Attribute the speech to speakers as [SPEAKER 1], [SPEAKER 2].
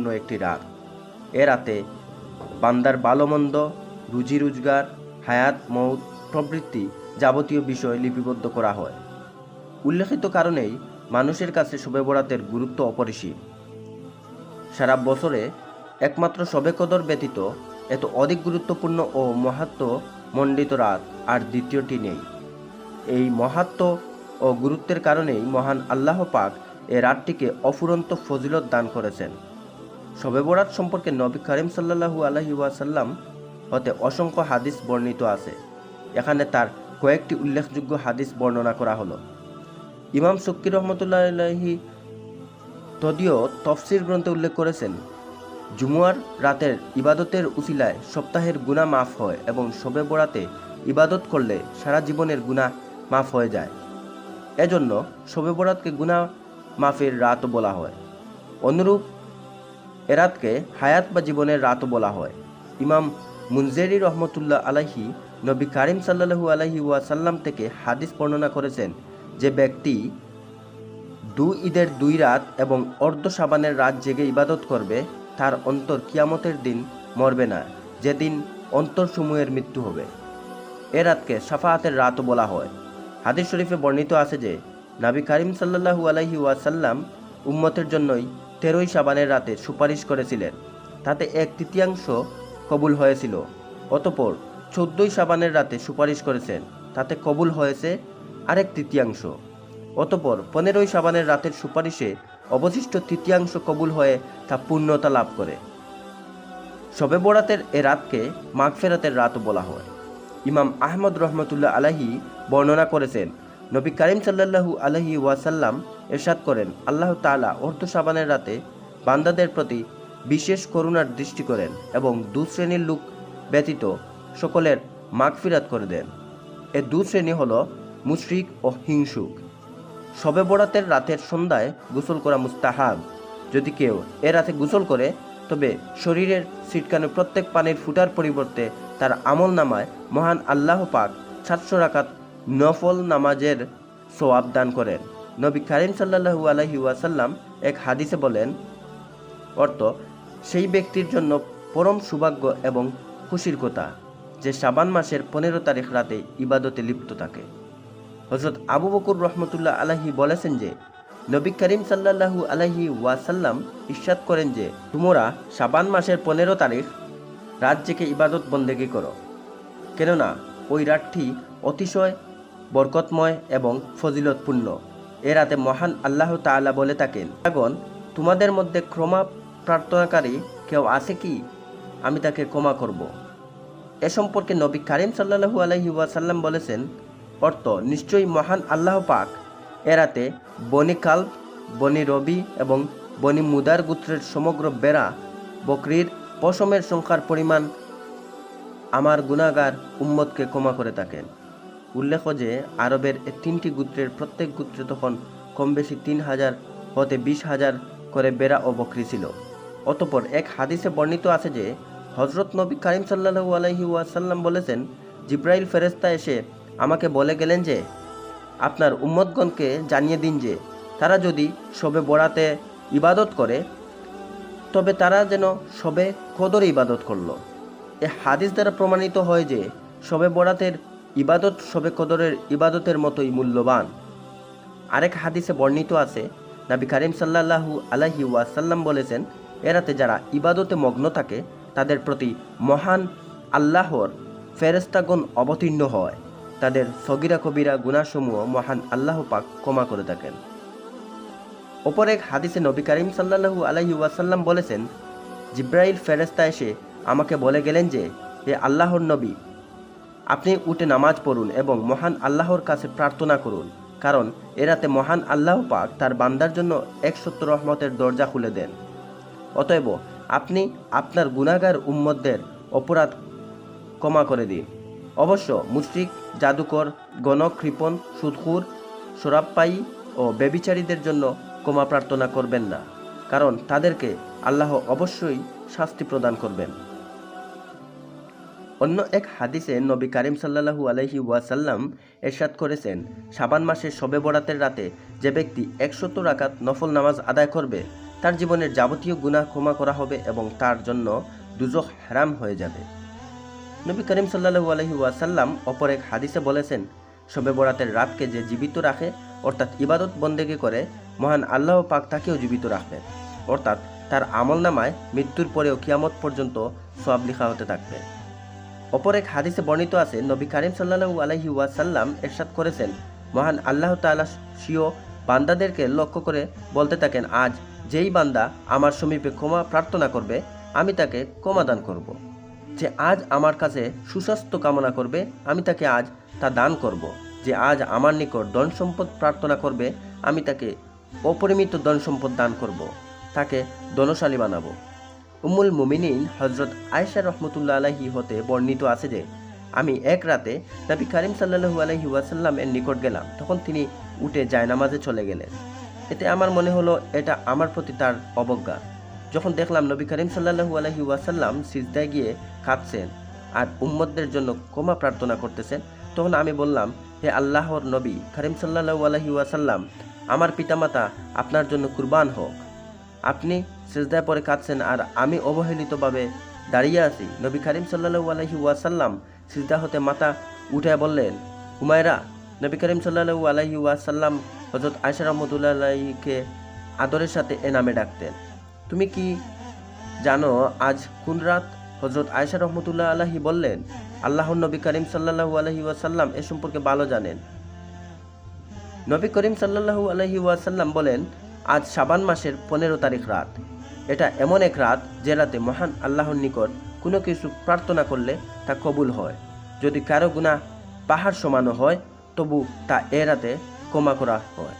[SPEAKER 1] গুরুত্বপূর্ণ একটি রাত। এ রাতে বান্দার ভালো মন্দ রুজি রোজগার, হায়াত মৌত প্রবৃত্তি যাবতীয় বিষয় লিপিবদ্ধ করা হয়। উল্লেখিত কারণেই মানুষের কাছে শবে বরাতের গুরুত্ব অপরিসীম। সারা বছরে একমাত্র শবে কদর ব্যতীত এত অধিক গুরুত্বপূর্ণ ও মহাত্ম মণ্ডিত রাত আর দ্বিতীয়টি নেই। এই মহাত্ম ও গুরুত্বের কারণেই মহান আল্লাহ পাক এ রাতটিকে অফুরন্ত ফজিলত দান করেছেন। শবে বরাত সম্পর্কে নবী করিম সাল্লাহু আলহি ওয়াসাল্লাম হতে অসংখ্য হাদিস বর্ণিত আছে। এখানে তার কয়েকটি উল্লেখযোগ্য হাদিস বর্ণনা করা হলো। ইমাম শক্কি রহমতুল্লাহ আলাহি তদীয় তফসির গ্রন্থে উল্লেখ করেছেন, জুমুয়ার রাতের ইবাদতের উচিলায় সপ্তাহের গুণা মাফ হয় এবং শবে বরাতে ইবাদত করলে সারা জীবনের গুণা মাফ হয়ে যায়। এজন্য শবে বরাতকে গুণা মাফের রাতও বলা হয়। অনুরূপ এ রাতকে হায়াত বা জীবনের রাতও বলা হয়। ইমাম মুনজেরি রহমতুল্লাহ আলাহি নবী কারিম সাল্লাহু আলাহি ওয়াসাল্লাম থেকে হাদিস বর্ণনা করেছেন যে ব্যক্তি দু ঈদের দুই রাত এবং অর্ধ সাবানের রাত জেগে ইবাদত করবে, তার অন্তর কিয়ামতের দিন মরবে না। যেদিন অন্তরসমূহের মৃত্যু হবে। এ রাতকে সাফাহাতের রাতও বলা হয়। হাদিস শরীফে বর্ণিত আছে যে, নাবি কারিম সাল্লাহু আলাইহি ওয়াসাল্লাম উম্মতের জন্যই তেরোই সাবানের রাতে সুপারিশ করেছিলেন। তাতে এক তৃতীয়াংশ কবুল হয়েছিল। অতপর চোদ্দই সাবানের রাতে সুপারিশ করেছেন। তাতে কবুল হয়েছে আরেক তৃতীয়াংশ। অতপর পনেরোই সাবানের রাতের সুপারিশে অবশিষ্ট তৃতীয়াংশ কবুল হয়ে তা পূর্ণতা লাভ করে। শবে বরাতের এ রাতকে মাগফেরাতের রাতও বলা হয়। ইমাম আহমদ রহমতুল্লাহ আলাহি বর্ণনা করেছেন নবী করিম সাল্লাল্লাহু আলহি ওয়াসাল্লাম এরশাদ করেন। আল্লাহ তাআলা অর্ধ সাবানের রাতে বান্দাদের প্রতি বিশেষ করুণার দৃষ্টি করেন এবং দু শ্রেণির লোক ব্যতীত সকলের মাগফিরাত করে দেন। এ দু শ্রেণি হল মুশরিক ও হিংসুক। শবে বরাতের রাতের সন্ধ্যায় গোসল করা মুস্তাহাব। যদি কেউ এ রাতে গোসল করে, তবে শরীরের ছিটকানো প্রত্যেক পানির ফুটার পরিবর্তে তার আমল নামায় মহান আল্লাহ পাক সাতশো রাকাত নফল নামাজের সোয়াব দান করেন। নবী কারিম সাল্লাহু আলহি ওয়াসাল্লাম এক হাদিসে বলেন, অর্থ, সেই ব্যক্তির জন্য পরম সৌভাগ্য এবং খুশির কথা, যে শাবান মাসের পনেরো তারিখ রাতে ইবাদতে লিপ্ত থাকে। হজরত আবু বকুর রহমতুল্লাহ আলাহি বলেছেন যে, নবী করিম সাল্লাহু আলাহি ওয়াসাল্লাম ইস্বাদ করেন যে, তোমরা শাবান মাসের পনেরো তারিখ রাত জেগে ইবাদত বন্দেগি করো। কেননা, ওই রাতটি অতিশয় বরকতময় এবং ফজিলতপূর্ণ। এ রাতে মহান আল্লাহ তাআলা বলে থাকেন এখন তোমাদের মধ্যে ক্ষমা প্রার্থনাকারী কেউ আছে কি? আমি তাকে ক্ষমা করব। এ সম্পর্কে নবী কারিম সাল্লাহু আলহি ওয়াসাল্লাম বলেছেন, অর্থ, নিশ্চয়ই মহান আল্লাহ পাক এরাতে বনি কাল্ব, বনি রবি এবং বনি মুদার গোত্রের সমগ্র বেড়া, বকরির পশমের সংখ্যার পরিমাণ আমার গুণাগার উম্মতকে ক্ষমা করে থাকেন। উল্লেখ যে, আরবের তিনটি গোত্রের প্রত্যেক গোত্রে তখন কম বেশি তিন হাজার হতে বিশ হাজার করে বেড়া ও বকরি ছিল। অতপর এক হাদিসে বর্ণিত আছে যে হজরত নবী কারিম সাল্লাহু আলহি ওয়াসাল্লাম বলেছেন, জিব্রাইল ফেরেস্তা এসে আমাকে বলে গেলেন যে, আপনার উম্মতগণকে জানিয়ে দিন যে, তারা যদি সবে বরাতে ইবাদত করে, তবে তারা যেন সবে কদরে ইবাদত করল। এ হাদিস দ্বারা প্রমাণিত হয় যে সবে বরাতের ইবাদত সবে কদরের ইবাদতের মতোই মূল্যবান। আরেক হাদিসে বর্ণিত আছে, নাবি কারিম সাল্লাল্লাহু আলাহি ওয়াসাল্লাম বলেছেন এরাতে যারা ইবাদতে মগ্ন থাকে, তাদের প্রতি মহান আল্লাহর ফেরেস্তাগণ অবতীর্ণ হয়। তাদের সগিরা কবিরা গুণাসমূহ মহান আল্লাহ পাক ক্ষমা করে থাকেন। অপর এক হাদিসে নবী করিম সাল্লাহু আলহি ওয়াসাল্লাম বলেছেন, জিব্রাইল ফেরেস্তা এসে আমাকে বলে গেলেন যে হে আল্লাহর নবী আপনি উঠে নামাজ পড়ুন এবং মহান আল্লাহর কাছে প্রার্থনা করুন, কারণ এরাতে মহান আল্লাহ পাক তার বান্দার জন্য একসত্তর রহমতের দরজা খুলে দেন। অতএব আপনি আপনার গুণাগার উম্মতদের অপরাধ ক্ষমা করে দিন। অবশ্য মুশরিক, জাদুকর গণকৃপণ সুদখুর সোরাপ্পায়ী ও বেবিচারীদের জন্য ক্ষমা প্রার্থনা করবেন না, কারণ তাদেরকে আল্লাহ অবশ্যই শাস্তি প্রদান করবেন। অন্য এক হাদিসে নবী কারিম সাল্লাহু আলহি ওয়াসাল্লাম এরশাদ করেছেন, সাবান মাসের শবে বরাতের রাতে যে ব্যক্তি একশত রাকাত নফল নামাজ আদায় করবে, তার জীবনের যাবতীয় গুনাহ ক্ষমা করা হবে এবং তার জন্য দুজক হারাম হয়ে যাবে। নবী করিম সাল্লাহু আলহি ওয়াসাল্লাম অপর এক হাদিসে বলেছেন, শবে বরাতের রাতকে যে জীবিত রাখে, অর্থাৎ ইবাদত বন্দেগি করে, মহান আল্লাহ পাক তাকেও জীবিত রাখবেন। অর্থাৎ তার আমল নামায় মৃত্যুর পরেও কিয়ামত পর্যন্ত সব লেখা হতে থাকবে। অপর এক হাদিসে বর্ণিত আছে, নবী করিম সাল্লাহু আলহি ওয়াসাল্লাম এরশাদ করেছেন, মহান আল্লাহ তাআলা স্বীয় বান্দাদেরকে লক্ষ্য করে বলতে থাকেন, আজ যেই বান্দা আমার সমীপে ক্ষমা প্রার্থনা করবে, আমি তাকে ক্ষমা দান করব। যে আজ আমার কাছে সুস্বাস্থ্য কামনা করবে, আমি তাকে আজ তা দান করব। যে আজ আমার নিকট ধন সম্পদ প্রার্থনা করবে, আমি তাকে অপরিমিত ধন সম্পদ দান করব। তাকে ধনশালী বানাবো উম্মুল মুমিনিন হজরত আয়েশা রহমতুল্লা আলাহি হতে বর্ণিত আছে যে, আমি এক রাতে নবী করিম সাল্লাহু আলহি ওয়াসাল্লামের নিকট গেলাম, তখন তিনি উঠে জায়নামাজে চলে গেলেন। এতে আমার মনে হলো এটা আমার প্রতি তার অবজ্ঞা। যখন দেখলাম নবী করিম সাল্লাহু আলহি ওয়াসাল্লাম সিজদায় গিয়ে কাঁদছেন আর উম্মদদের জন্য ক্ষমা প্রার্থনা করতেছেন, তখন আমি বললাম, হে আল্লাহর নবী করিম সাল্লাহু আলহি ওয়াসাল্লাম, আমার পিতামাতা আপনার জন্য কুরবান হোক। আপনি সিজদায় পরে কাঁদছেন আর আমি অবহেলিতভাবে দাঁড়িয়ে আছি। নবী করিম সাল্লাহু আলহি ওয়াসাল্লাম সিজদা হতে মাথা উঠে বললেন হুমায়রা নবী করিম সাল্লাহু আলহি ওয়াসাল্লাম হজরত আয়সা রহমতুল্লাহ আলাইকে আদরের সাথে এ নামে ডাকতেন। তুমি কি জানো, আজ কোন রাত? হজরত আয়সা রহমতুল্লাহ আলাহি বললেন, আল্লাহর নবী করিম সাল্লাহু আলহি ওয়াসাল্লাম এ সম্পর্কে ভালো জানেন। নবী করিম সাল্লাহু আলহি ওয়াসাল্লাম বলেন, আজ শাবান মাসের পনেরো তারিখ রাত। এটা এমন এক রাত যে রাতে মহান আল্লাহর নিকট কোনো কিছু প্রার্থনা করলে তা কবুল হয়। যদি কারও গুণা পাহাড় সমানো হয়, তবু তা এ রাতে ক্ষমা করা হয়।